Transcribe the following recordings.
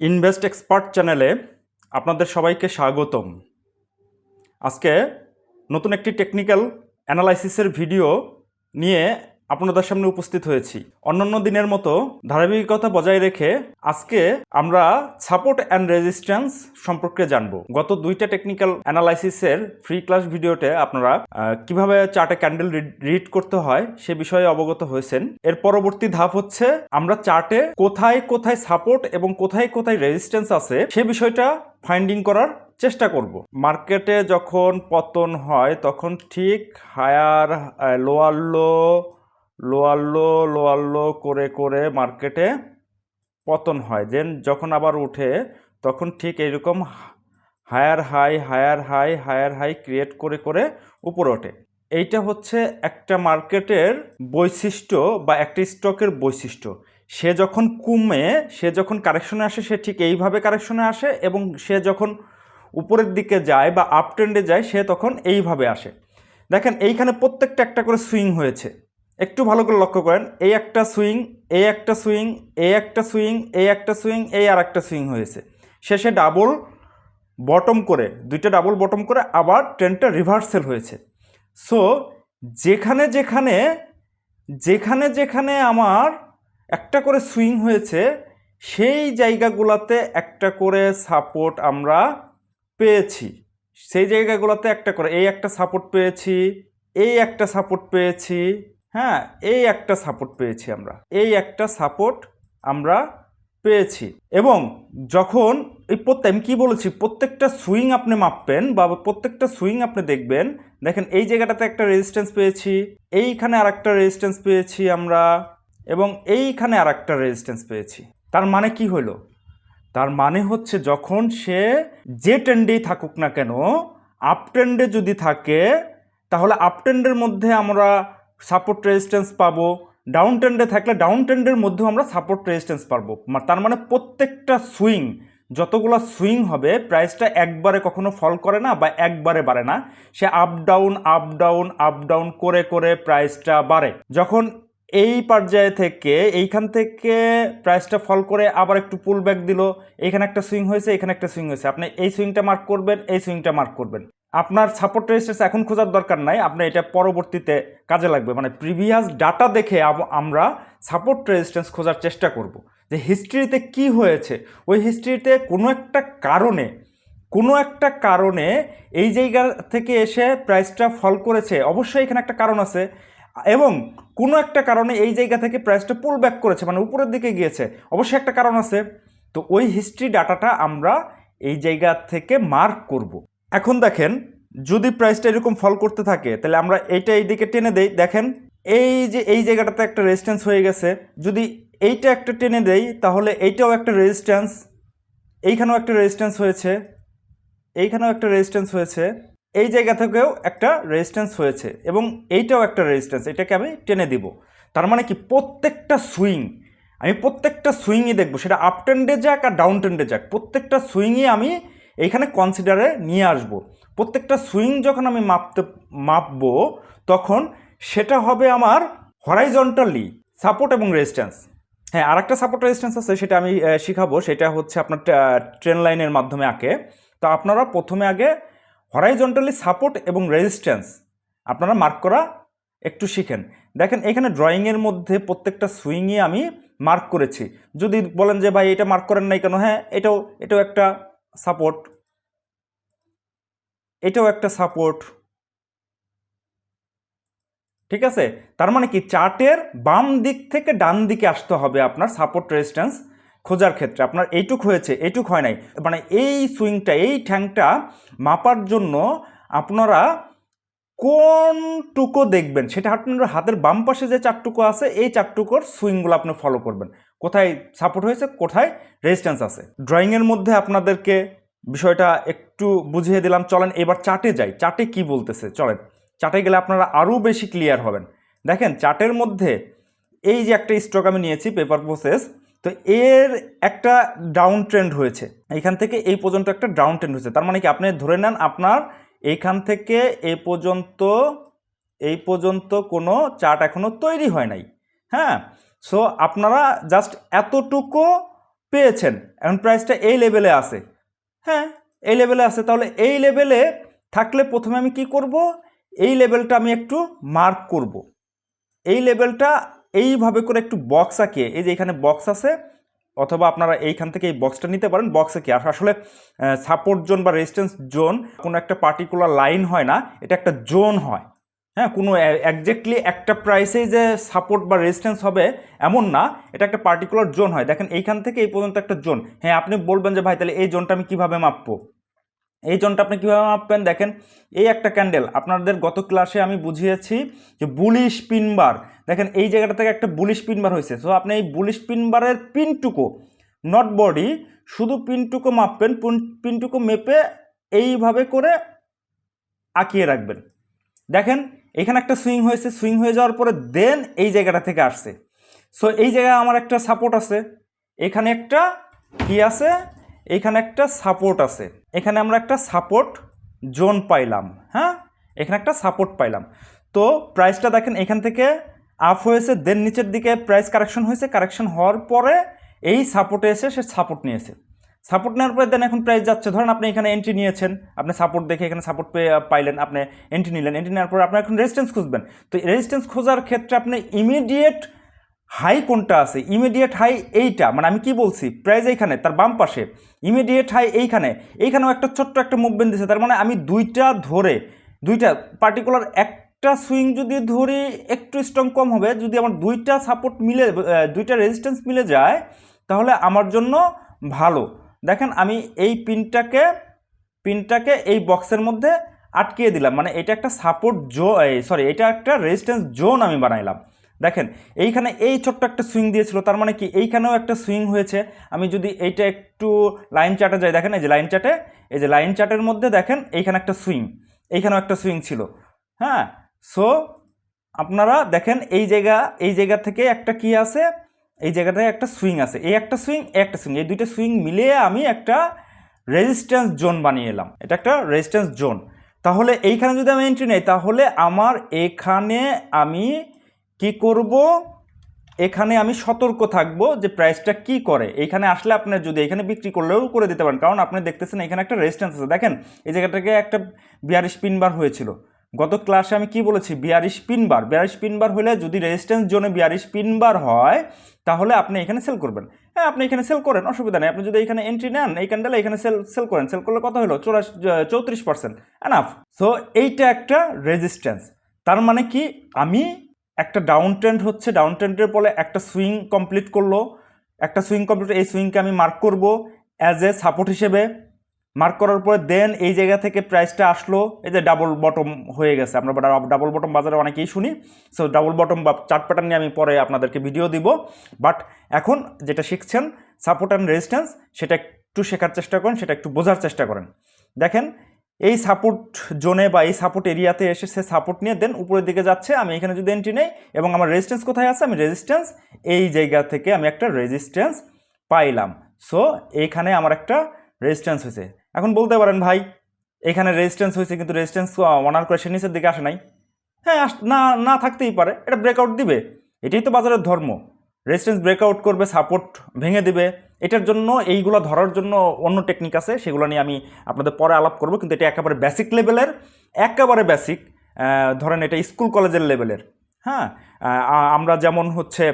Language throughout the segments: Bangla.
ইনভেস্ট এক্সপার্ট চ্যানেলে আপনাদের সবাইকে স্বাগতম। আজকে নতুন একটি টেকনিক্যাল অ্যানালাইসিসের ভিডিও নিয়ে আপনাদের সামনে উপস্থিত হয়েছি। অন্যান্য দিনের মতো ধারাবাহিকতা বজায় রেখে আজকে আমরা সাপোর্ট অ্যান্ড রেজিস্ট্যান্স সম্পর্কে জানব। গত দুইটা টেকনিক্যাল অ্যানালাইসিসের ফ্রি ক্লাস ভিডিওতে আপনারা কীভাবে চার্টে ক্যান্ডেল রিড করতে হয় সে বিষয়ে অবগত হয়েছেন। এর পরবর্তী ধাপ হচ্ছে আমরা চার্টে কোথায় কোথায় সাপোর্ট এবং কোথায় কোথায় রেজিস্ট্যান্স আছে সে বিষয়টা ফাইন্ডিং করার চেষ্টা করব। মার্কেটে যখন পতন হয় তখন ঠিক higher lower low lower low lower low করে করে মার্কেটে পতন হয়। দেন যখন আবার উঠে, তখন ঠিক এইরকম higher high higher high higher high create করে করে উপরে ওঠে। এইটা হচ্ছে একটা মার্কেটের বৈশিষ্ট্য বা একটা স্টকের বৈশিষ্ট্য। সে যখন কমে, সে যখন কারেকশনে আসে, সে ঠিক এইভাবে কারেকশনে আসে এবং সে যখন উপরের দিকে যায় বা আপ ট্রেন্ডে যায়, সে তখন এইভাবে আসে। দেখেন এইখানে প্রত্যেকটা একটা করে সুইং হয়েছে। একটু ভালো করে লক্ষ্য করেন এই একটা সুইং এই একটা সুইং এই একটা সুইং এই একটা সুইং এই আর একটা সুইং হয়েছে। শেষে ডাবল বটম করে, দুইটা ডাবল বটম করে আবার ট্রেনটা রিভার্সেল হয়েছে। সো যেখানে যেখানে যেখানে যেখানে আমার একটা করে সুইং হয়েছে, সেই জায়গাগুলোতে একটা করে সাপোর্ট আমরা পেয়েছি। সেই জায়গাগুলোতে একটা করে এই একটা সাপোর্ট পেয়েছি এই একটা সাপোর্ট পেয়েছি হ্যাঁ এই একটা সাপোর্ট পেয়েছি আমরা। এই একটা সাপোর্ট আমরা পেয়েছি। এবং যখন এই প্রত্যেক, আমি কী বলেছি, প্রত্যেকটা সুইং আপনি মাপবেন বা প্রত্যেকটা সুইং আপনি দেখবেন, দেখেন এই জায়গাটাতে একটা রেজিস্ট্যান্স পেয়েছি, এইখানে আর একটা রেজিস্ট্যান্স পেয়েছি আমরা, এবং এইখানে আর একটা রেজিস্ট্যান্স পেয়েছি। তার মানে কি হলো? তার মানে হচ্ছে যখন সে যে ট্রেন্ডেই থাকুক না কেন আপ ট্রেন্ডে যদি থাকে, তাহলে আপ ট্রেন্ডের মধ্যে আমরা সাপোর্ট রেজিস্ট্যান্স পাবো। ডাউন ট্রেন্ডে থাকলে ডাউন ট্রেন্ডের মধ্যেও আমরা সাপোর্ট রেজিস্ট্যান্স পাবো তার মানে প্রত্যেকটা সুইং যতগুলো সুইং হবে প্রাইসটা একবারে কখনো ফল করে না বা একবারে বাড়ে না। সে up down up down up down করে করে প্রাইসটা বাড়ে। যখন এই পর্যায়ে থেকে এইখান থেকে প্রাইসটা ফল করে আবার একটু পুল ব্যাক দিল এইখানে একটা সুইং হয়েছে, এখানে একটা সুইং হয়েছে। আপনি এই সুইংটা মার্ক করবেন, এই সুইংটা মার্ক করবেন। আপনার সাপোর্ট রেজিস্ট্যান্স এখন খোঁজার দরকার নাই আপনার এটা পরবর্তীতে কাজে লাগবে। মানে প্রিভিয়াস ডাটা দেখে আমরা সাপোর্ট রেজিস্ট্যান্স খোঁজার চেষ্টা করব। যে হিস্ট্রিতে কি হয়েছে? ওই হিস্ট্রিতে কোনো একটা কারণে, কোনো একটা কারণে এই জায়গা থেকে এসে প্রাইসটা ফল করেছে, অবশ্যই এখানে একটা কারণ আছে। এবং কোনো একটা কারণে এই জায়গা থেকে প্রাইসটা পুল ব্যাক করেছে মানে উপরের দিকে গিয়েছে, অবশ্যই একটা কারণ আছে। তো ওই হিস্ট্রি ডাটাটা আমরা এই জায়গা থেকে মার্ক করব। এখন দেখেন, যদি প্রাইসটা এরকম ফল করতে থাকে, তাহলে আমরা এইটা এইদিকে টেনে দেই। দেখেন, এই যে, এই জায়গাটাতে একটা রেজিস্ট্যান্স হয়ে গেছে। যদি এইটা একটা টেনে দেই, তাহলে এইটাও একটা রেজিস্ট্যান্স এইখানেও একটা রেজিস্ট্যান্স হয়েছে। এইখানেও একটা রেজিস্ট্যান্স হয়েছে। এই জায়গা থেকেও একটা রেজিস্ট্যান্স হয়েছে এবং এইটাও একটা রেজিস্ট্যান্স এটাকে আমি টেনে দিব। তার মানে কি? প্রত্যেকটা সুইং আমি প্রত্যেকটা সুইংই দেখব। সেটা আপ ট্রেন্ডে যাক আর ডাউন ট্রেন্ডে যাক। প্রত্যেকটা সুইংই আমি এইখানে কনসিডারে নিয়ে আসব। প্রত্যেকটা সুইং যখন আমি মাপতে, মাপবো, তখন সেটা হবে আমার হরাইজন্টালি সাপোর্ট এবং রেজিস্ট্যান্স হ্যাঁ আর একটা সাপোর্ট রেজিস্ট্যান্স আছে, সেটা আমি শিখাবো। সেটা হচ্ছে আপনার ট্রেন লাইনের মাধ্যমে আঁকে। তো আপনারা প্রথমে আগে হরাইজন্টালি সাপোর্ট এবং রেজিস্ট্যান্স আপনারা মার্ক করা একটু শিখেন। দেখেন, এখানে ড্রয়িংয়ের মধ্যে প্রত্যেকটা সুইংয়ে আমি মার্ক করেছি। যদি বলেন যে, ভাই, এটা মার্ক করেন নাই কেন? হ্যাঁ এটাও এটাও একটা সাপোর্ট এটাও একটা সাপোর্ট ঠিক আছে? তার মানে কি? চার্টের বাম দিক থেকে ডান দিকে আসতে হবে আপনার সাপোর্ট রেজিস্ট্যান্স খোঁজার ক্ষেত্রে। আপনার এইটুক হয়েছে, এইটুক হয় নাই। মানে এই সুইংটা এই ঠ্যাংটা মাপার জন্য আপনারা কোনটুকু দেখবেন? সেটা আপনার হাতের বাম পাশে যে চারটুকু আছে, এই চারটুকুর সুইংগুলো আপনি ফলো করবেন। কোথায় সাপোর্ট হয়েছে, কোথায় রেজিস্ট্যান্স আছে। ড্রয়িংয়ের মধ্যে আপনাদেরকে বিষয়টা একটু বুঝিয়ে দিলাম। চলেন এবার চার্টে যাই। চার্টে কি বলতেছে? চলেন। চার্টে গেলে আপনারা আরও বেশি ক্লিয়ার হবেন। দেখেন চার্টের মধ্যে এই যে একটা স্টক আমি নিয়েছি পেপার প্রসেস তো এর একটা ডাউন ট্রেন্ড হয়েছে। এইখান থেকে এই পর্যন্ত একটা ডাউন ট্রেন্ড হয়েছে। তার মানে কি? আপনি ধরে নেন আপনার এইখান থেকে এই পর্যন্ত এই পর্যন্ত কোনো চার্ট এখনও তৈরি হয় নাই। হ্যাঁ? সো আপনারা জাস্ট এতটুকু পেয়েছেন। এখন প্রাইসটা এই লেভেলে আছে। হ্যাঁ এই লেভেলে আছে। তাহলে এই লেভেলে থাকলে প্রথমে আমি কি করব? এই লেভেলটা আমি একটু মার্ক করব। এই লেভেলটা এইভাবে করে একটু বক্স আঁকিয়ে এই যে এখানে বক্স আছে, অথবা আপনারা এইখান থেকে এই বক্সটা নিতে পারেন। বক্সে কি? আস- আসলে সাপোর্ট জোন বা রেজিস্ট্যান্স জোন কোনো একটা পার্টিকুলার লাইন হয় না। এটা একটা জোন হয়। হ্যাঁ কোনো একজ্যাক্টলি একটা প্রাইসেই যে সাপোর্ট বা রেজিস্ট্যান্স হবে, এমন না। এটা একটা পার্টিকুলার জোন হয়। দেখেন, এইখান থেকে এই পর্যন্ত একটা জোন হ্যাঁ আপনি বলবেন যে, ভাই, তাহলে এই জোনটা আমি কীভাবে মাপবো? এই জোনটা আপনি কীভাবে মাপবেন? দেখেন, এই একটা ক্যান্ডেল আপনাদের গত ক্লাসে আমি বুঝিয়েছি যে, বুলিশ পিনবার দেখেন, এই জায়গাটা থেকে একটা বুলিশ পিনবার হয়েছে। সো আপনি এই বুলিশ পিনবারের পিনটুকু নট বডি শুধু পিনটুকু মাপবেন পিন- পিনটুকু মেপে এইভাবে করে আঁকিয়ে রাখবেন। দেখেন এখানে একটা সুইং হয়েছে সুইং হয়ে যাওয়ার পরে দেন এই জায়গাটা থেকে আসছে। সো এই জায়গায় আমার একটা সাপোর্ট আছে, এখানে একটা কি আছে, এখানে একটা সাপোর্ট আছে। এখানে আমরা একটা সাপোর্ট জোন পাইলাম হ্যাঁ? এখানে একটা সাপোর্ট পাইলাম। তো প্রাইসটা দেখেন এখান থেকে আপ হয়েছে দেন নিচের দিকে প্রাইস কারেকশন হয়েছে কারেকশন হওয়ার পরে এই সাপোর্টে এসে সে সাপোর্ট নিয়েছে। সাপোর্ট নেওয়ার পরে দেন এখন প্রাইস যাচ্ছে। ধরেন আপনি এখানে এন্ট্রি নিয়েছেন, আপনি সাপোর্ট দেখে এখানে সাপোর্ট পেয়ে পাইলেন, আপনি এন্ট্রি নিলেন। এন্ট্রি নেওয়ার পরে আপনি এখন রেজিস্ট্যান্স খুঁজবেন। তো রেজিস্ট্যান্স খোঁজার ক্ষেত্রে আপনি ইমিডিয়েট হাই কোনটা আছে? ইমিডিয়েট হাই এইটা। মানে আমি কি বলছি? প্রাইস এইখানে, তার বাম পাশে। ইমিডিয়েট হাই এইখানে। এইখানেও একটা ছোট্ট একটা মুভমেন্ট দিছে। তার মানে আমি দুইটা ধরে, দুইটা পার্টিকুলার একটা সুইং যদি ধরি, একটু স্ট্রং কম হবে। যদি আমার দুইটা সাপোর্ট মিলে দুইটা রেজিস্ট্যান্স মিলে যায়, তাহলে আমার জন্য ভালো। দেখেন আমি এই পিনটাকে পিনটাকে এই বক্সের মধ্যে আটকিয়ে দিলাম। মানে এটা একটা সাপোর্ট জো সরি এটা একটা রেজিস্ট্যান্স জোন আমি বানাইলাম। দেখেন, এইখানে এই ছোট্ট একটা সুইং দিয়েছিল, তার মানে কি? এইখানেও একটা সুইং হয়েছে। আমি যদি এইটা একটু লাইন চার্টে যাই, দেখেন এই যে লাইন চার্টে এই যে লাইন চার্টের মধ্যে দেখেন এইখানে একটা সুইং এইখানেও একটা সুইং ছিল। হ্যাঁ? সো আপনারা দেখেন এই জায়গা এই জায়গা থেকে একটা কি আছে? এই জায়গাটায় একটা সুইং আছে। এই একটা সুইং একটা সুইং এই দুইটা সুইং মিলিয়ে আমি একটা রেজিস্ট্যান্স জোন বানিয়ে এলাম। এটা একটা রেজিস্ট্যান্স জোন তাহলে এইখানে যদি আমি এন্ট্রি নেই, তাহলে আমার এখানে আমি কি করব? এখানে আমি সতর্ক থাকব যে প্রাইসটা কি করে। এইখানে আসলে আপনার যদি এখানে বিক্রি করলেও করে দিতে পারেন। কারণ আপনি দেখতেছেন এখানে একটা রেজিস্ট্যান্স আছে। দেখেন, এই জায়গাটাকে একটা বিয়ারিশ পিনবার হয়েছিল। গত ক্লাসে আমি কি বলেছি? বিয়ারিশ পিনবার। বিয়ারিশ পিনবার হলে যদি রেজিস্ট্যান্স জোনে বিয়ারিশ পিনবার হয়, তাহলে আপনি এখানে সেল করবেন। হ্যাঁ আপনি এখানে সেল করেন, অসুবিধা নেই। আপনি যদি এখানে এন্ট্রি নেন, এই ক্যান্ডেলে এখানে সেল সেল করেন। সেল করলে কত হলো চৌরাশি চৌত্রিশ পার্সেন্ট এনাফ সো এইটা একটা রেজিস্ট্যান্স তার মানে কি? আমি একটা ডাউন ট্রেন্ড হচ্ছে ডাউন ট্রেন্ডের ফলে একটা সুইং কমপ্লিট করল। একটা সুইং কমপ্লিট এই সুইংকে আমি মার্ক করব অ্যাজ এ সাপোর্ট হিসেবে। মার্ক করার পরে দেন এই জায়গা থেকে প্রাইসটা আসলো। এই যে ডাবল বটম হয়ে গেছে। আমরা ডাবল বটম বাজারে অনেকেই শুনি। সো ডাবল বটম বা চার্ট প্যাটার্ন নিয়ে আমি পরে আপনাদেরকে ভিডিও দিব। বাট এখন যেটা শিখছেন সাপোর্ট অ্যান্ড রেজিস্ট্যান্স সেটা একটু শেখার চেষ্টা করেন, সেটা একটু বোঝার চেষ্টা করেন। দেখেন, এই সাপোর্ট জোনে বা এই সাপোর্ট এরিয়াতে এসে সে সাপোর্ট নিয়ে দেন উপরের দিকে যাচ্ছে, আমি এখানে যদি এন্ট্রি নেই, এবং আমার রেজিস্ট্যান্স কোথায় আছে? আমি রেজিস্ট্যান্স এই জায়গা থেকে আমি একটা রেজিস্ট্যান্স পাইলাম। সো এইখানে আমার একটা রেজিস্ট্যান্স হয়েছে। এখন বলতে পারেন ভাই, এখানে রেজিস্ট্যান্স হয়েছে, কিন্তু রেজিস্ট্যান্স ওয়ানার করে সে নিচের দিকে আসে নাই। হ্যাঁ আস- না না থাকতেই পারে, এটা ব্রেকআউট দিবে। এটাই তো বাজারের ধর্ম। রেজিস্ট্যান্স ব্রেকআউট করবে সাপোর্ট ভেঙে দিবে। এটার জন্য, এইগুলো ধরার জন্য অন্য টেকনিক আছে, সেগুলো নিয়ে আমি আপনাদের পরে আলাপ করব, কিন্তু এটা একেবারে বেসিক লেভেলের একেবারে বেসিক ধরেন এটা স্কুল কলেজের লেভেলের হ্যাঁ? আমরা যেমন হচ্ছে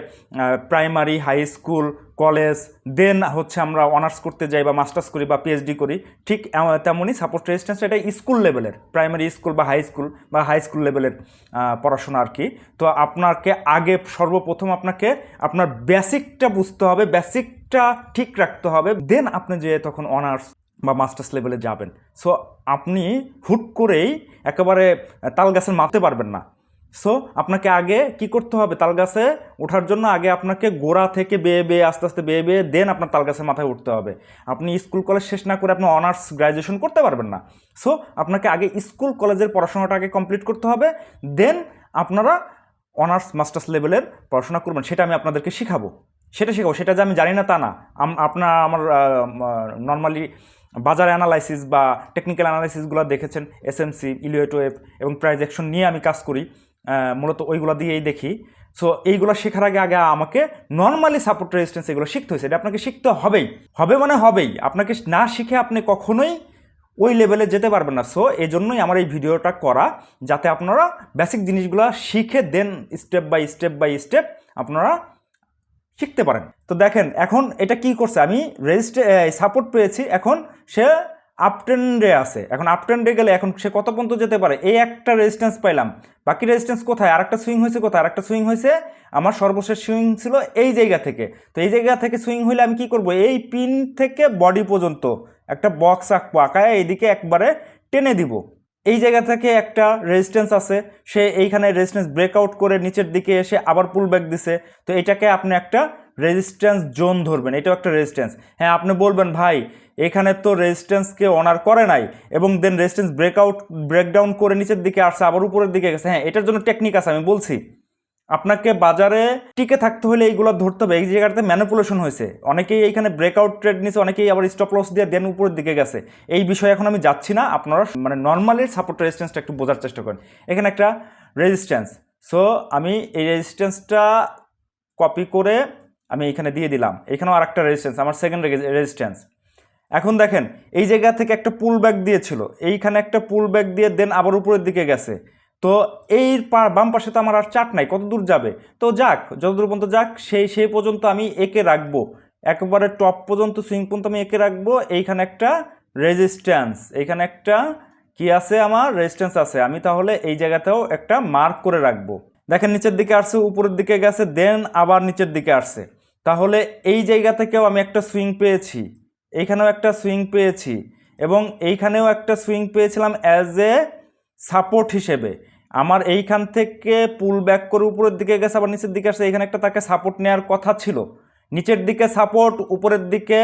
primary high school college then হচ্ছে আমরা অনার্স করতে যাই বা মাস্টার্স করি বা পিএইচডি করি, ঠিক তেমনই সাপোর্ট রেজিস্ট্যান্স এটা স্কুল লেভেলের প্রাইমারি স্কুল বা হাই স্কুল বা হাই স্কুল লেভেলের পড়াশোনা আর কি। তো আপনাকে আগে সর্বপ্রথম আপনাকে আপনার বেসিকটা বুঝতে হবে বেসিকটা ঠিক রাখতে হবে দেন আপনি যে তখন অনার্স বা মাস্টার্স লেভেলে যাবেন। সো আপনি হুট করেই একেবারে তাল গাছের মারতে পারবেন না। সো আপনাকে আগে কি করতে হবে? তাল গাছে ওঠার জন্য আগে আপনাকে গোড়া থেকে বেয়ে বেয়ে আস্তে আস্তে বেয়ে বেয়ে দেন আপনার তাল গাছের মাথায় উঠতে হবে। আপনি স্কুল কলেজ শেষ না করে আপনি অনার্স গ্র্যাজুয়েশন করতে পারবেন না। সো আপনাকে আগে স্কুল কলেজের পড়াশোনাটা আগে কমপ্লিট করতে হবে। দেন আপনারা অনার্স, মাস্টার্স লেভেলের পড়াশোনা করবেন। সেটা আমি আপনাদেরকে শেখাবো। সেটা শেখাবো। সেটা যে আমি জানি না তা না। আপনার আমার নর্মালি বাজার অ্যানালাইসিস বা টেকনিক্যাল অ্যানালাইসিসগুলো দেখেছেন। এসএমসি ইলিয়েট ওয়েভ এবং প্রাইজেকশন নিয়ে আমি কাজ করি। মূলত ওইগুলো দিয়েই দেখি। সো এইগুলো শেখার আগে আগে আমাকে নর্মালি সাপোর্ট রেজিস্ট্যান্স এগুলো শিখতে হয়েছে। এটা আপনাকে শিখতে হবেই। হবে মানে হবেই। আপনাকে না শিখে আপনি কখনোই ওই লেভেলে যেতে পারবেন না। সো এই জন্যই আমার এই ভিডিওটা করা, যাতে আপনারা বেসিক জিনিসগুলো শিখে then step by step by step আপনারা শিখতে পারেন। তো দেখেন, এখন এটা কি করছে? আমি রেজিস্ট্রে সাপোর্ট পেয়েছি। এখন সে আপট্রেন্ডে আছে। এখন আপট্রেন্ডে গেলে এখন সে কত পর্যন্ত যেতে পারে? এই একটা রেজিস্ট্যান্স পাইলাম। বাকি রেজিস্ট্যান্স কোথায়? আরেকটা সুইং হয়েছে কোথায়? আরেকটা সুইং হয়েছে আমার সর্বশেষ সুইং ছিল এই জায়গা থেকে। তো এই জায়গা থেকে সুইং হইলে আমি কি করব? এই পিন থেকে বডি পর্যন্ত একটা বক্স আঁকবো, আঁকায় এইদিকে একবারে টেনে দিব। এই জায়গা থেকে একটা রেজিস্ট্যান্স আছে। সে এইখানে রেজিস্ট্যান্স ব্রেকআউট করে নিচের দিকে এসে আবার পুল ব্যাক দিছে। তো এটাকে আপনি একটা রেজিস্ট্যান্স জোন ধরবেন, এটাও একটা রেজিস্ট্যান্স হ্যাঁ আপনি বলবেন, ভাই, এখানে তো রেজিস্ট্যান্সকে অনার করে নাই এবং দেন রেজিস্ট্যান্স ব্রেকআউট ব্রেকডাউন করে নিচের দিকে আসছে, আবার উপরের দিকে গেছে। হ্যাঁ এটার জন্য টেকনিক আছে, আমি বলছি। আপনাকে বাজারে টিকে থাকতে হলে এইগুলো ধরতে হবে, এই জায়গাটাতে ম্যানিপুলেশন হয়েছে। অনেকেই এইখানে ব্রেকআউট ট্রেড নিছে, অনেকেই আবার স্টপ লস দিয়ে দেন উপরের দিকে গেছে। এই বিষয়ে এখন আমি যাচ্ছি না, আপনারা মানে নর্মালি সাপোর্ট রেজিস্ট্যান্সটা একটু বোঝার চেষ্টা করেন। এখানে একটা রেজিস্ট্যান্স সো আমি এই রেজিস্ট্যান্সটা কপি করে আমি এখানে দিয়ে দিলাম। এখানেও আর একটা রেজিস্ট্যান্স আমার সেকেন্ড রেজিস্ট্যান্স এখন দেখেন, এই জায়গা থেকে একটা পুল ব্যাক দিয়েছিল। এইখানে একটা পুল ব্যাক দিয়ে দেন আবার উপরের দিকে গেছে। তো এই বাম পাশে তো আমার আর চাট নাই, কত দূর যাবে? তো যাক, যতদূর পর্যন্ত যাক, সেই সেই পর্যন্ত আমি একে রাখব। একবারে টপ পর্যন্ত সুইং পর্যন্ত আমি একে রাখব। এইখানে একটা রেজিস্ট্যান্স এইখানে একটা কি আছে আমার? রেজিস্ট্যান্স আছে। আমি তাহলে এই জায়গাতেও একটা মার্ক করে রাখব। দেখেন, নিচের দিকে আসছে, উপরের দিকে গেছে দেন আবার নিচের দিকে আসছে। তাহলে এই জায়গা থেকেও আমি একটা সুইং পেয়েছি, এইখানেও একটা সুইং পেয়েছি এবং এইখানেও একটা সুইং পেয়েছিলাম অ্যাজ এ সাপোর্ট হিসেবে। আমার এইখান থেকে পুল ব্যাক করে উপরের দিকে গেছে, আবার নিচের দিকে আসছে এখানে একটা তাকে সাপোর্ট নেওয়ার কথা ছিল। নিচের দিকে সাপোর্ট উপরের দিকে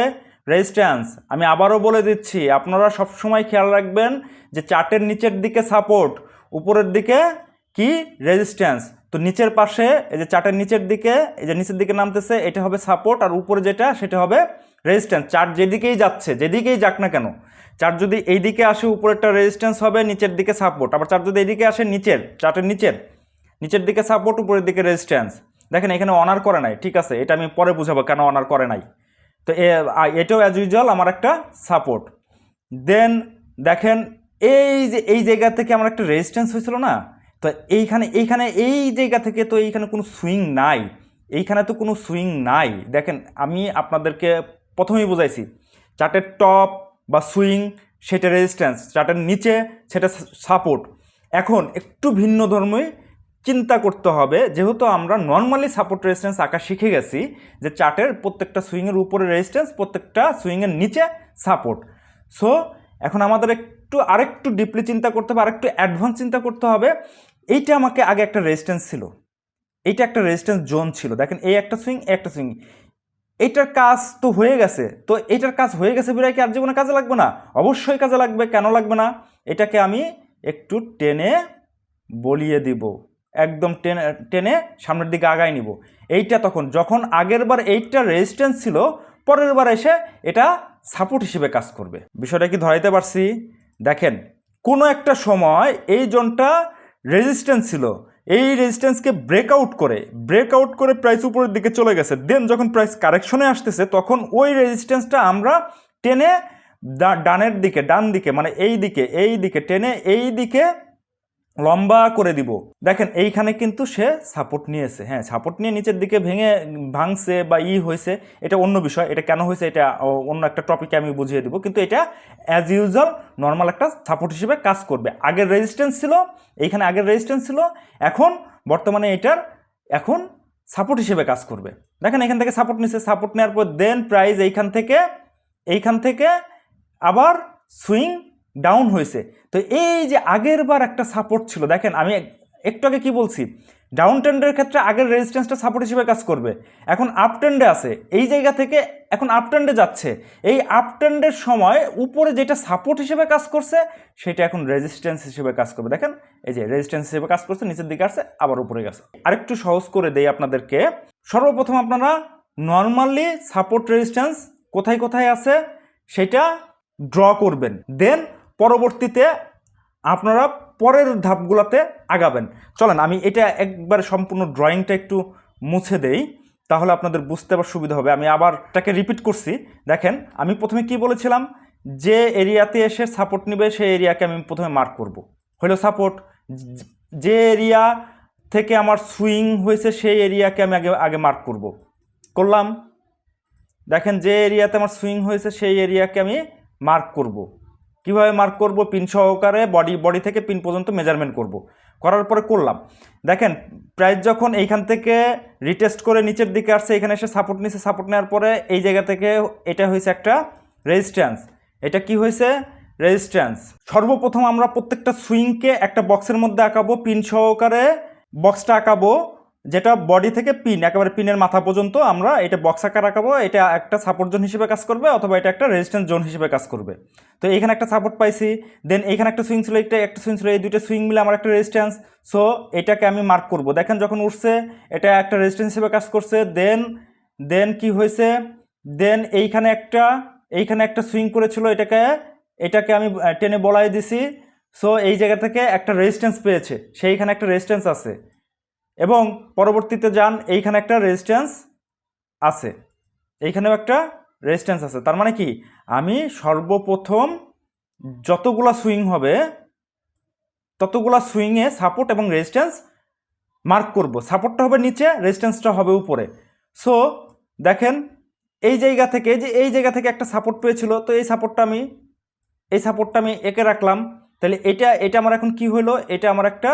রেজিস্ট্যান্স আমি আবারও বলে দিচ্ছি, আপনারা সবসময় খেয়াল রাখবেন যে চার্টের নিচের দিকে সাপোর্ট উপরের দিকে কি? রেজিস্ট্যান্স তো নিচের পাশে, এই যে চার্টের নিচের দিকে, এই যে নিচের দিকে নামতেছে, এটা হবে সাপোর্ট আর উপরে যেটা, সেটা হবে রেজিস্ট্যান্স চার্ট যেদিকেই যাচ্ছে, যেদিকেই যাক না কেন, চার্ট যদি এই দিকে আসে, উপরেরটা রেজিস্ট্যান্স হবে, নিচের দিকে সাপোর্ট আবার চার্ট যদি এইদিকে আসে, নিচের, চার্টের নিচের নিচের দিকে সাপোর্ট উপরের দিকে রেজিস্ট্যান্স দেখেন, এখানে অনার করে নাই, ঠিক আছে, এটা আমি পরে বুঝাবো কেন অনার করে নাই। তো এটাও অ্যাজ ইউজুয়াল আমার একটা সাপোর্ট দেন দেখেন, এই যে, এই জায়গা থেকে আমার একটা রেজিস্ট্যান্স হয়েছিল না? তো এইখানে এইখানে, এই জায়গা থেকে তো এইখানে কোনো সুইং নাই। এইখানে তো কোনো সুইং নাই। দেখেন, আমি আপনাদেরকে প্রথমেই বোঝাইছি, চার্টের টপ বা সুইং সেটা রেজিস্ট্যান্স চার্টের নিচে, সেটা সাপোর্ট এখন একটু ভিন্ন ধর্মই চিন্তা করতে হবে, যেহেতু আমরা নর্মালি সাপোর্ট রেজিস্ট্যান্স আঁকা শিখে গেছি, যে চার্টের প্রত্যেকটা সুইংয়ের উপরে রেজিস্ট্যান্স প্রত্যেকটা সুইংয়ের নিচে সাপোর্ট সো এখন আমাদের একটু আরেকটু ডিপলি চিন্তা করতে হবে, আরেকটু অ্যাডভান্স চিন্তা করতে হবে। এইটা আমাকে আগে একটা রেজিস্ট্যান্স ছিল। এইটা একটা রেজিস্ট্যান্স জোন ছিল। দেখেন এই একটা সুইং একটা সুইং এইটার কাজ তো হয়ে গেছে। তো এইটার কাজ হয়ে গেছে বিরাই কি আর জীবনে কাজে লাগবে না? অবশ্যই কাজে লাগবে। কেন লাগবে না? এটাকে আমি একটু টেনে বলিয়ে দিব। একদম টেনে টেনে সামনের দিকে আগায় নিব। এইটা তখন, যখন আগের বার এইটা রেজিস্ট্যান্স ছিল, পরের বার এসে এটা সাপোর্ট হিসেবে কাজ করবে। বিষয়টা কি ধরাইতে পারছি? দেখেন, কোনো একটা সময় এই জোনটা রেজিস্ট্যান্স ছিল। এই রেজিস্ট্যান্সকে ব্রেকআউট করে ব্রেকআউট করে প্রাইস উপরের দিকে চলে গেছে। দেন যখন প্রাইস কারেকশনে আসতেছে, তখন ওই রেজিস্ট্যান্সটা আমরা টেনে ডানের দিকে, ডান দিকে মানে এই দিকে এই দিকে, টেনে এই দিকে লম্বা করে দিব। দেখেন, এইখানে কিন্তু সে সাপোর্ট নিয়েছে। হ্যাঁ সাপোর্ট নিয়ে নিচের দিকে ভেঙে ভাঙছে বা ই হয়েছে, এটা অন্য বিষয়। এটা কেন হয়েছে, এটা অন্য একটা টপিকে আমি বুঝিয়ে দিব। কিন্তু এটা অ্যাজ ইউজুয়াল নর্মাল একটা সাপোর্ট হিসেবে কাজ করবে। আগের রেজিস্ট্যান্স ছিল, এইখানে আগের রেজিস্ট্যান্স ছিল, এখন বর্তমানে এটার এখন সাপোর্ট হিসেবে কাজ করবে। দেখেন, এখান থেকে সাপোর্ট নিচ্ছে সাপোর্ট নেওয়ার পর দেন প্রাইস এইখান থেকে এইখান থেকে আবার সুইং ডাউন হয়েছে। তো এই যে আগের বার একটা সাপোর্ট ছিল, দেখেন আমি একটু আগে কী বলছি? ডাউন ট্রেন্ডের ক্ষেত্রে আগের রেজিস্ট্যান্সটা সাপোর্ট হিসেবে কাজ করবে। এখন আপ ট্রেন্ডে আছে, এই জায়গা থেকে এখন আপ ট্রেন্ডে যাচ্ছে। এই আপ ট্রেন্ডের সময় উপরে যেটা সাপোর্ট হিসেবে কাজ করছে, সেটা এখন রেজিস্ট্যান্স হিসেবে কাজ করবে। দেখেন, এই যে রেজিস্ট্যান্স হিসেবে কাজ করছে, নিচের দিকে আসছে, আবার উপরে গেছে। আরেকটু সহজ করে দেই আপনাদেরকে, সর্বপ্রথম আপনারা নর্মালি সাপোর্ট রেজিস্ট্যান্স কোথায় কোথায় আছে, সেটা ড্র করবেন। দেন পরবর্তীতে আপনারা পরের ধাপগুলোতে আগাবেন। চলেন, আমি এটা একবার সম্পূর্ণ ড্রয়িংটা একটু মুছে দেই, তাহলে আপনাদের বুঝতে আবার সুবিধা হবে। আমি আবার এটাকে রিপিট করছি। দেখেন, আমি প্রথমে কি বলেছিলাম? যে এরিয়াতে এসে সাপোর্ট নেবে সেই এরিয়াকে আমি প্রথমে মার্ক করব। হলো সাপোর্ট যে এরিয়া থেকে আমার সুইং হয়েছে, সেই এরিয়াকে আমি আগে আগে মার্ক করব। করলাম। দেখেন, যে এরিয়াতে আমার সুইং হয়েছে, সেই এরিয়াকে আমি মার্ক করব। কীভাবে মার্ক করব পিন সহকারে বডি বডি থেকে পিন পর্যন্ত মেজারমেন্ট করব? করার পরে করলাম। দেখেন প্রাইস যখন এইখান থেকে রিটেস্ট করে নিচের দিকে আসছে, এখানে এসে সাপোর্ট নিচ্ছে সাপোর্ট নেওয়ার পরে এই জায়গা থেকে এটা হয়েছে একটা রেজিস্ট্যান্স এটা কি হয়েছে? রেজিস্ট্যান্স সর্বপ্রথম আমরা প্রত্যেকটা সুইংকে একটা বক্সের মধ্যে আঁকাবো পিন সহকারে বক্সটা আঁকাবো। যেটা বডি থেকে পিন একেবারে পিনের মাথা পর্যন্ত আমরা এটা বক্স আকার আঁকাবো এটা একটা সাপোর্ট জোন হিসেবে কাজ করবে অথবা এটা একটা রেজিস্ট্যান্স জোন হিসেবে কাজ করবে। তো এইখানে একটা সাপোর্ট পাইছি দেন এইখানে একটা সুইং ছিল, একটা একটা সুইং ছিল, এই দুটো সুইং মিলে আমার একটা রেজিস্ট্যান্স সো এটাকে আমি মার্ক করব। দেখেন যখন উঠছে, এটা একটা রেজিস্ট্যান্স হিসেবে কাজ করছে দেন দেন কি হয়েছে? দেন এইখানে একটা এইখানে একটা সুইং করেছিল, এটাকে এটাকে আমি টেনে বলাই দিছি সো এই জায়গা থেকে একটা রেজিস্ট্যান্স পেয়েছে, সেইখানে একটা রেজিস্ট্যান্স আছে। এবং পরবর্তীতে যান, এইখানে একটা রেজিস্ট্যান্স আছে। এইখানেও একটা রেজিস্ট্যান্স আছে। তার মানে কি? আমি সর্বপ্রথম যতগুলা সুইং হবে, ততগুলা সুইংয়ে সাপোর্ট এবং রেজিস্ট্যান্স মার্ক করব। সাপোর্টটা হবে নিচে রেজিস্ট্যান্সটা হবে উপরে। সো দেখেন, এই জায়গা থেকে যে, এই জায়গা থেকে একটা সাপোর্ট পেয়েছিল, তো এই সাপোর্টটা আমি, এই সাপোর্টটা আমি এঁকে রাখলাম। তাহলে এটা এটা আমার এখন কি হলো এটা আমার একটা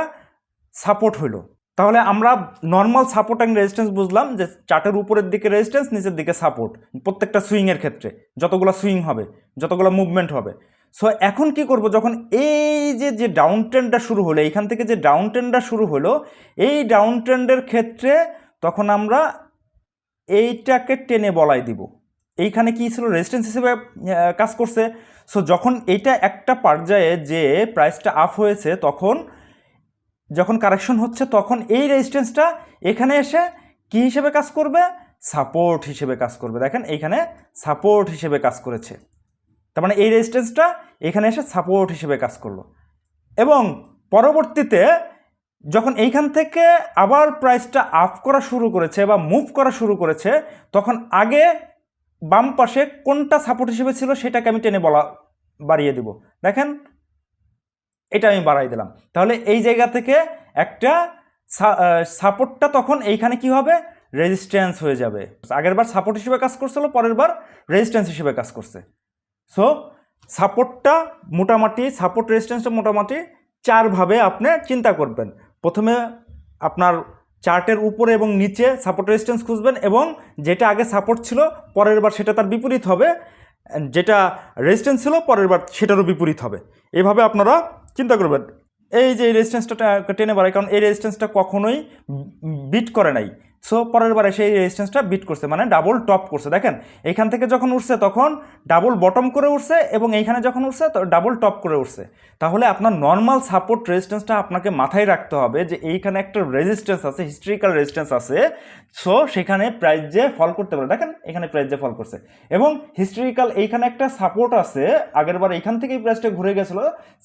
সাপোর্ট হলো তাহলে আমরা নর্মাল সাপোর্ট অ্যান্ড রেজিস্ট্যান্স বুঝলাম যে চার্টের উপরের দিকে রেজিস্ট্যান্স নিচের দিকে সাপোর্ট প্রত্যেকটা সুইংয়ের ক্ষেত্রে। যতগুলো সুইং হবে, যতগুলো মুভমেন্ট হবে। সো এখন কি করব? যখন এই যে যে ডাউন ট্রেন্ডটা শুরু হলো, এইখান থেকে যে ডাউন ট্রেন্ডটা শুরু হলো, এই ডাউন ট্রেন্ডের ক্ষেত্রে তখন আমরা এইটাকে টেনে বলাই দিব। এইখানে কি ছিল? রেজিস্ট্যান্স হিসেবে কাজ করছে। সো যখন এইটা একটা পর্যায়ে যে প্রাইসটা আপ হয়েছে, তখন যখন কারেকশন হচ্ছে, তখন এই রেজিস্ট্যান্সটা এখানে এসে কি হিসেবে কাজ করবে? সাপোর্ট হিসেবে কাজ করবে। দেখেন এইখানে সাপোর্ট হিসেবে কাজ করেছে। তার মানে এই রেজিস্ট্যান্সটা এখানে এসে সাপোর্ট হিসেবে কাজ করল। এবং পরবর্তীতে যখন এইখান থেকে আবার প্রাইসটা আপ করা শুরু করেছে বা মুভ করা শুরু করেছে, তখন আগে বাম পাশে কোনটা সাপোর্ট হিসেবে ছিল সেটাকে আমি টেনে বলা, বাড়িয়ে দিব। দেখেন এটা আমি বাড়াই দিলাম। তাহলে এই জায়গা থেকে একটা সাপোর্টটা তখন এইখানে কি হবে? রেজিস্ট্যান্স হয়ে যাবে। আগের বার সাপোর্ট হিসেবে কাজ করছিল পরের বার রেজিস্ট্যান্স হিসেবে কাজ করছে। সো সাপোর্টটা মোটামুটি, সাপোর্ট রেজিস্ট্যান্সটা মোটামুটি চারভাবে আপনি চিন্তা করবেন। প্রথমে আপনার চার্টের উপরে এবং নিচে সাপোর্ট রেজিস্ট্যান্স খুঁজবেন এবং যেটা আগে সাপোর্ট ছিল পরের বার সেটা তার বিপরীত হবে। যেটা রেজিস্ট্যান্স ছিল পরের বার সেটারও বিপরীত হবে। এভাবে আপনারা চিন্তা করবেন, এই যে এই রেজিস্ট্যান্সটা টেনে বাড়ায়, কারণ এই রেজিস্ট্যান্সটা কখনোই বিট করে নাই। সো পরের বারে সেই রেজিস্ট্যান্সটা বিট করছে মানে ডাবল টপ করছে। দেখেন এইখান থেকে যখন উঠছে তখন ডাবল বটম করে উঠছে এবং এইখানে যখন উঠছে তো ডাবল টপ করে উঠছে। তাহলে আপনার নর্মাল সাপোর্ট রেজিস্ট্যান্সটা আপনাকে মাথায় রাখতে হবে যে এইখানে একটা রেজিস্ট্যান্স আছে হিস্ট্রিক্যাল রেজিস্ট্যান্স আছে। সো সেখানে প্রাইস যে ফল করতে পারে, দেখেন, এখানে প্রাইস যে ফল করছে। এবং হিস্ট্রিক্যাল এইখানে একটা সাপোর্ট আছে, আগের বার এইখান থেকেই প্রাইসটা ঘুরে গেছিল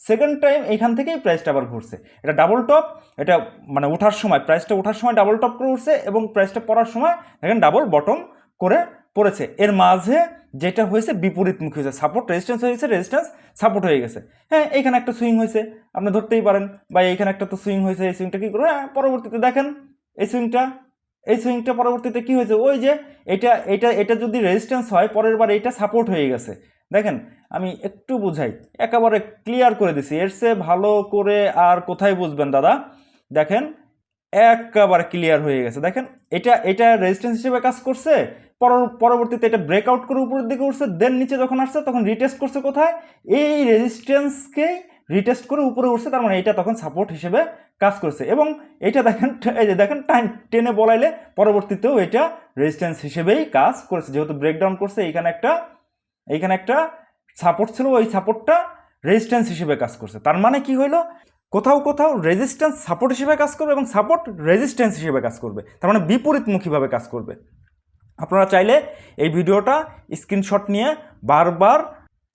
সেকেন্ড টাইম এইখান থেকেই প্রাইসটা আবার ঘুরছে। এটা ডাবল টপ এটা মানে ওঠার সময় প্রাইসটা ওঠার সময় ডাবল টপ করে উঠছে এবং প্রাইসটা পড়ার সময় দেখেন ডাবল বটম করে পড়েছে। এর মাঝে যেটা হয়েছে বিপরীত বিপরীতমুখী হয়েছে সাপোর্ট রেজিস্ট্যান্স হয়েছে রেজিস্ট্যান্স সাপোর্ট হয়ে গেছে। হ্যাঁ এইখানে একটা সুইং হয়েছে, আপনি ধরতেই পারেন, বা এইখানে একটা তো সুইং হয়েছে, এই সুইংটা কী করব হ্যাঁ পরবর্তীতে দেখেন, এই সুইংটা এই সুইংটা পরবর্তীতে কি হয়েছে? ওই যে এটা এটা এটা যদি রেজিস্ট্যান্স হয়, পরের বার এইটা সাপোর্ট হয়ে গেছে। দেখেন, আমি একটু বুঝাই, একেবারে ক্লিয়ার করে দিছি। এর চেয়ে ভালো করে আর কোথায় বুঝবেন দাদা? দেখেন একেবারে ক্লিয়ার হয়ে গেছে। দেখেন, এটা এটা রেজিস্ট্যান্স হিসেবে কাজ করছে পর- পরবর্তীতে এটা ব্রেকআউট করে উপরের দিকে উঠছে দেন নিচে যখন আসছে, তখন রিটেস্ট করছে কোথায়? এই রেজিস্ট্যান্সকেই রিটেস্ট করে উপরে উঠছে, তার মানে এটা তখন সাপোর্ট হিসেবে কাজ করছে। এবং এটা দেখেন, এই যে দেখেন টাইম টেনে বলাইলে পরবর্তীতেও এটা রেজিস্ট্যান্স হিসেবেই কাজ করেছে। যেহেতু ব্রেকডাউন করছে এইখানে একটা এইখানে একটা সাপোর্ট ছিল, ওই সাপোর্টটা রেজিস্ট্যান্স হিসেবে কাজ করছে। তার মানে কি হলো কোথাও কোথাও রেজিস্ট্যান্স সাপোর্ট হিসেবে কাজ করবে এবং সাপোর্ট রেজিস্ট্যান্স হিসেবে কাজ করবে। তার মানে বিপরীতমুখীভাবে কাজ করবে। আপনারা চাইলে এই ভিডিওটা স্ক্রিনশট নিয়ে বারবার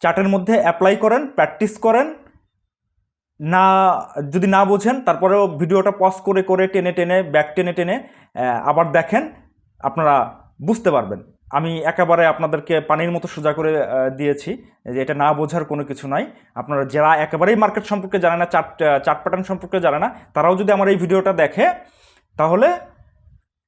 চার্টের মধ্যে অ্যাপ্লাই করেন প্র্যাকটিস করেন। না, যদি না বোঝেন, তারপরেও ভিডিওটা পজ করে করে টেনে টেনে ব্যাক টেনে টেনে আবার দেখেন, আপনারা বুঝতে পারবেন। আমি একেবারে আপনাদেরকে পানির মতো সোজা করে দিয়েছি যে এটা না বোঝার কোনো কিছু নাই। আপনারা যারা একেবারেই মার্কেট সম্পর্কে জানে না চার্ট চার্ট প্যাটার্ন সম্পর্কে জানে না, তারাও যদি আমার এই ভিডিওটা দেখে, তাহলে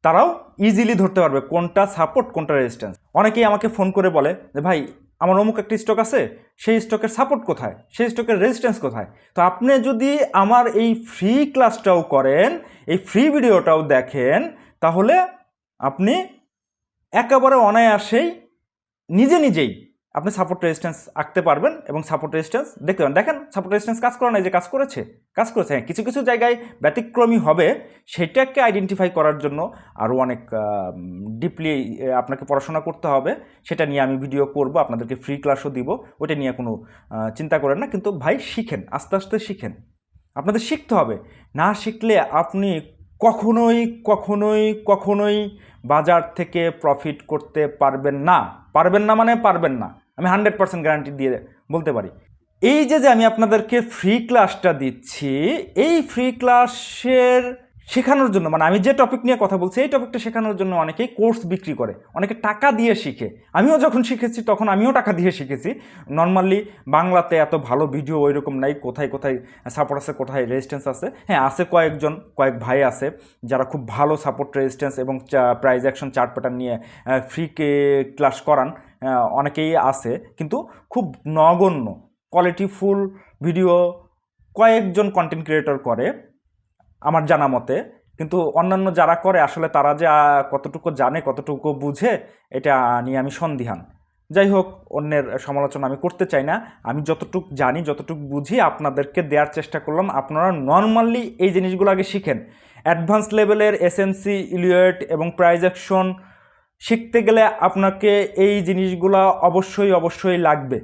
তারাও ইজিলি ধরতে পারবে কোনটা সাপোর্ট কোনটা রেজিস্ট্যান্স অনেকেই আমাকে ফোন করে বলে যে, ভাই, আমার অমুক একটা স্টক আছে, সেই স্টকের সাপোর্ট কোথায়? সেই স্টকের রেজিস্ট্যান্স কোথায়? তো আপনি যদি আমার এই ফ্রি ক্লাসটাও করেন, এই ফ্রি ভিডিওটাও দেখেন, তাহলে আপনি একেবারে অনায়াসেই নিজে নিজেই আপনি সাপোর্ট রেজিস্ট্যান্স আঁকতে পারবেন এবং সাপোর্ট রেজিস্ট্যান্স দেখতে পারেন, দেখেন সাপোর্ট রেজিস্ট্যান্স কাজ করে না যে কাজ করেছে কাজ করেছে হ্যাঁ কিছু কিছু জায়গায় ব্যতিক্রমী হবে, সেটাকে আইডেন্টিফাই করার জন্য আরও অনেক ডিপলি আপনাকে পড়াশোনা করতে হবে, সেটা নিয়ে আমি ভিডিও করব, আপনাদেরকে ফ্রি ক্লাসও দিব ওটা নিয়ে কোনো চিন্তা করেন না, কিন্তু ভাই শিখেন, আস্তে আস্তে শিখেন। আপনাদের শিখতে হবে, না শিখলে আপনি কখনোই কখনোই কখনোই বাজার থেকে প্রফিট করতে পারবেন না। পারবেন না মানে পারবেন না। আমি হান্ড্রেড পার্সেন্ট গ্যারান্টি দিয়ে বলতে পারি। এই যে যে আমি আপনাদেরকে ফ্রি ক্লাসটা দিচ্ছি, এই ফ্রি ক্লাসের শেখানোর জন্য মানে আমি যে টপিক নিয়ে কথা বলছি, এই টপিকটা শেখানোর জন্য অনেকেই কোর্স বিক্রি করে, অনেকে টাকা দিয়ে শিখে। আমিও যখন শিখেছি, তখন আমিও টাকা দিয়ে শিখেছি। নর্মালি বাংলাতে এত ভালো ভিডিও ওই রকম নাই, কোথায় কোথায় সাপোর্ট আছে, কোথায় রেজিস্ট্যান্স আছে। হ্যাঁ আছে কয়েকজন, কয়েক ভাই আছে, যারা খুব ভালো সাপোর্ট রেজিস্ট্যান্স এবং প্রাইজ অ্যাকশন চার্ট প্যাটার্ন নিয়ে ফ্রি ক্লাস করান অনেকেই আছে, কিন্তু খুব নগণ্য। কোয়ালিটিফুল ভিডিও কয়েকজন কন্টেন্ট ক্রিয়েটর করে আমার জানা মতে। কিন্তু অন্যান্য যারা করে, আসলে তারা যে কতটুকু জানে, কতটুকু বুঝে, এটা নিয়ে আমি সন্দিহান। যাই হোক, অন্যের সমালোচনা আমি করতে চাই না। আমি যতটুক জানি, যতটুকু বুঝি, আপনাদেরকে দেওয়ার চেষ্টা করলাম। আপনারা নর্মালি এই জিনিসগুলো আগে শিখেন। অ্যাডভান্স লেভেলের এসএনসি ইলিয়েট এবং প্রাইজ অ্যাকশন শিখতে গেলে আপনাকে এই জিনিসগুলো অবশ্যই অবশ্যই লাগবে।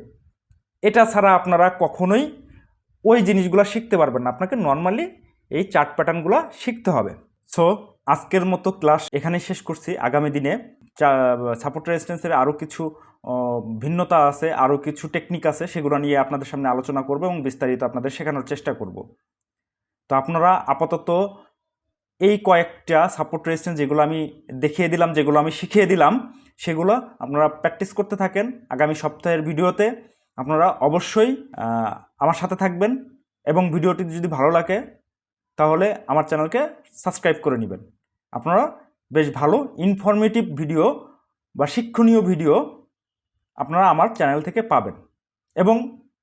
এটা ছাড়া আপনারা কখনোই ওই জিনিসগুলো শিখতে পারবেন না। আপনাকে নর্মালি এই চার্ট প্যাটার্নগুলো শিখতে হবে। সো আজকের মতো ক্লাস এখানে শেষ করছি। আগামী দিনে সাপোর্ট রেজিস্ট্যান্সের আরও কিছু ভিন্নতা আছে, আরও কিছু টেকনিক আছে, সেগুলো নিয়ে আপনাদের সামনে আলোচনা করব এবং বিস্তারিত আপনাদের শেখানোর চেষ্টা করব। তো আপনারা আপাতত এই কয়েকটা সাপোর্ট রেজিস্ট্যান্স যেগুলো আমি দেখিয়ে দিলাম, যেগুলো আমি শিখিয়ে দিলাম, সেগুলো আপনারা প্র্যাকটিস করতে থাকেন আগামী সপ্তাহের ভিডিওতে। আপনারা অবশ্যই আমার সাথে থাকবেন এবং ভিডিওটি যদি ভালো লাগে তাহলে আমার চ্যানেলকে সাবস্ক্রাইব করে নেবেন। আপনারা বেশ ভালো ইনফরমেটিভ ভিডিও বা শিক্ষণীয় ভিডিও আপনারা আমার চ্যানেল থেকে পাবেন এবং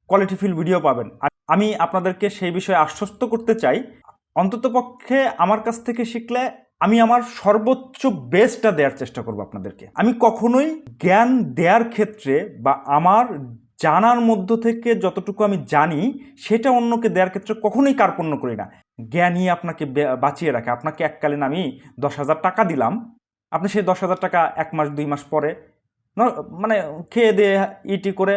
কোয়ালিটিফুল ভিডিও পাবেন। আমি আপনাদেরকে সেই বিষয়ে আশ্বস্ত করতে চাই অন্ততপক্ষে আমার কাছ থেকে শিখলে আমি আমার সর্বোচ্চ বেস্টটা দেওয়ার চেষ্টা করব আপনাদেরকে। আমি কখনোই জ্ঞান দেওয়ার ক্ষেত্রে বা আমার জানার মধ্য থেকে যতটুকু আমি জানি, সেটা অন্যকে দেওয়ার ক্ষেত্রে কখনোই কার্পণ্য করি না। জ্ঞানই আপনাকে বাঁচিয়ে রাখে। আপনাকে এককালীন আমি দশ হাজার টাকা দিলাম। আপনি সেই দশ হাজার টাকা এক মাস, দুই মাস পরে মানে খেয়ে দিয়ে ইটি করে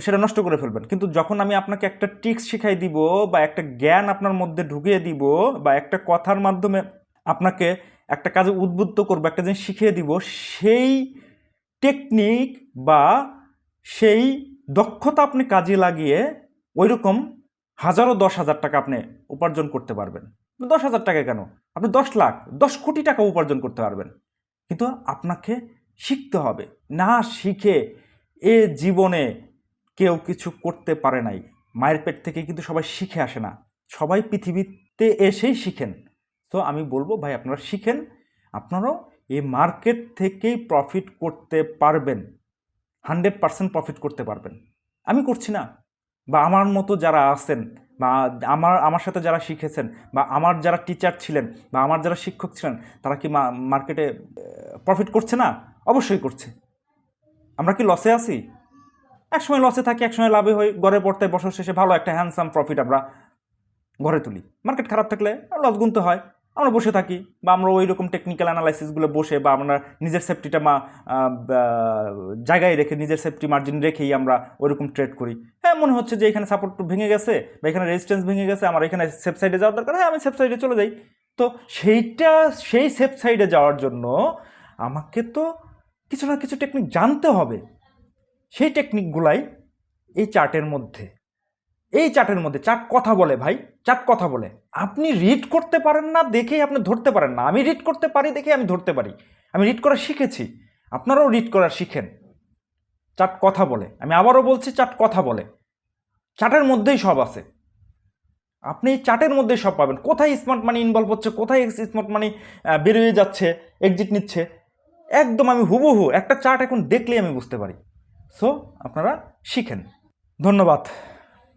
সেটা নষ্ট করে ফেলবেন। কিন্তু যখন আমি আপনাকে একটা ট্রিক্স শিখাই দিব বা একটা জ্ঞান আপনার মধ্যে ঢুকিয়ে দিব বা একটা কথার মাধ্যমে আপনাকে একটা কাজে উদ্বুদ্ধ করব, একটা জিনিস শিখিয়ে দিব, সেই টেকনিক বা সেই দক্ষতা আপনি কাজে লাগিয়ে ওই রকম হাজারো দশ হাজার টাকা আপনি উপার্জন করতে পারবেন। দশ হাজার টাকা কেন? আপনি দশ লাখ, দশ কোটি টাকা উপার্জন করতে পারবেন। কিন্তু আপনাকে শিখতে হবে। না শিখে এ জীবনে কেউ কিছু করতে পারে নাই। মায়ের পেট থেকে কিন্তু সবাই শিখে আসে না। সবাই পৃথিবীতে এসেই শিখেন। তো আমি বলব, ভাই, আপনারা শিখেন। আপনারাও এই মার্কেট থেকেই প্রফিট করতে পারবেন। হান্ড্রেড পার্সেন্ট প্রফিট করতে পারবেন। আমি করছি না। বা আমার মতো যারা আছেন বা আমার আমার সাথে যারা শিখেছেন বা আমার যারা টিচার ছিলেন বা আমার যারা শিক্ষক ছিলেন, তারা কি মার্কেটে প্রফিট করছে না? অবশ্যই করছে। আমরা কি লসে আছি? একসময় লসে থাকি, একসময় লাভে হই গড়ে পড়তে, বছর শেষে ভালো একটা হ্যান্ডসাম প্রফিট আমরা ঘরে তুলি। মার্কেট খারাপ থাকলে লস গুনতে হয়। আমরা বসে থাকি বা আমরা ওই রকম টেকনিক্যাল অ্যানালাইসিসগুলো বসে বা আমরা নিজের সেফটিটা মা জায়গায় রেখে, নিজের সেফটি মার্জিন রেখেই আমরা ওইরকম ট্রেড করি। হ্যাঁ মনে হচ্ছে যে এখানে সাপোর্ট ভেঙে গেছে বা এখানে রেজিস্ট্যান্স ভেঙে গেছে, আমার এখানে সেফ সাইডে যাওয়ার দরকার। হ্যাঁ আমি সেফ সাইডে চলে যাই। তো সেইটা, সেই সেফ সাইডে যাওয়ার জন্য আমাকে তো কিছু না কিছু টেকনিক জানতে হবে। সেই টেকনিকগুলাই এই চার্টের মধ্যে, এই চার্টের মধ্যে চার্ট কথা বলে ভাই চার্ট কথা বলে। আপনি রিড করতে পারেন না, দেখেই আপনি ধরতে পারেন না। আমি রিড করতে পারি দেখে আমি ধরতে পারি। আমি রিড করা শিখেছি। আপনারাও রিড করা শিখেন। চার্ট কথা বলে। আমি আবারও বলছি, চাট কথা বলে। চাটের মধ্যেই সব আছে। আপনি চাটের মধ্যেই সব পাবেন। কোথায় স্মার্ট মানি ইনভলভ হচ্ছে, কোথায় স্মার্ট মানি বেরিয়ে যাচ্ছে এক্সিট নিচ্ছে, একদম আমি হুবহু একটা চাট এখন দেখলেই আমি বুঝতে পারি। সো আপনারা শিখেন। ধন্যবাদ।